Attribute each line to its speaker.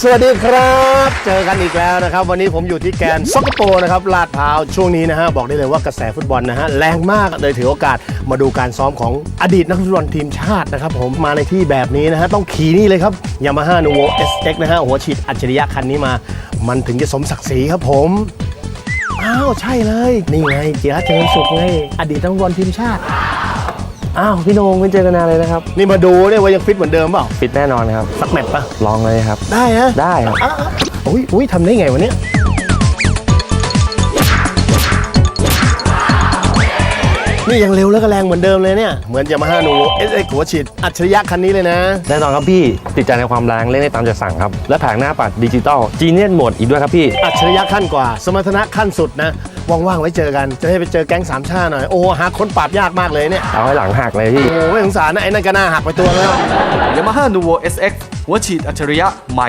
Speaker 1: สวัสดีครับ เจอกันอีกแล้วนะครับ วันนี้ผมอยู่ที่แกนซ็อกโปนะครับลาดพร้าวช่วงนี้นะฮะบอกได้เลยว่ากระแสฟุตบอลนะฮะแรงมากเลยถือโอกาสมาดูการซ้อมของอดีตนักฟุตบอลทีมชาตินะครับผมมาในที่แบบนี้นะฮะต้องขี่นี่เลยครับยามาฮ่านูโว SX นะฮะหัวฉีดอัจฉริยะคันนี้มา มันถึงจะสมศักดิ์ศรีครับผมอ้าวใช่เลย นี่ไงเจียเจริญสุขไงอดีตนักฟุตบอลทีมชาติ
Speaker 2: อ้าวพี่โหนงไม่เจอกันนานเลยนะครับ
Speaker 1: นี่มาดูเนี่ยว่ายังฟิตเหมือนเดิมเปล่า
Speaker 2: ปิดแน่นอนครับ
Speaker 1: สักแมตช์ปะ
Speaker 2: ลองเลยครับ
Speaker 1: ได้ฮะ
Speaker 2: ได้ครับ
Speaker 1: อะอะอุ้ยอุ้ยทำได้ไงวะเนี่ยนี่ยังเร็วแล้วก็แรงเหมือนเดิมเลยเนี่ย เหมือนยามาฮ่านูเอสเอ็กหัวฉีดอัจฉริยะคันนี้เลยนะ
Speaker 2: แน่นอนครับพี่ติดใจในความแรงเล่นได้ตามใจสั่งครับ และแผงหน้าปัดดิจิตอลจีเนียนโหมดอีกด้วยครับพี่
Speaker 1: อัจฉริยะขั้นกว่า สมรรถนะขั้นสุดนะ ว่างๆไว้เจอกัน จะได้ไปเจอแก๊งสามชาหน่อย โอ้หาคนปราบยากมากเลยเนี่ย
Speaker 2: เอาให้หลังหักเลยพี่
Speaker 1: โอ้ไม่สงสารนะไอ้นั่นก็น่าหักไปตัวแล้ว
Speaker 3: Yamaha Nuvo SX หัวฉีดอัจฉริยะใหม่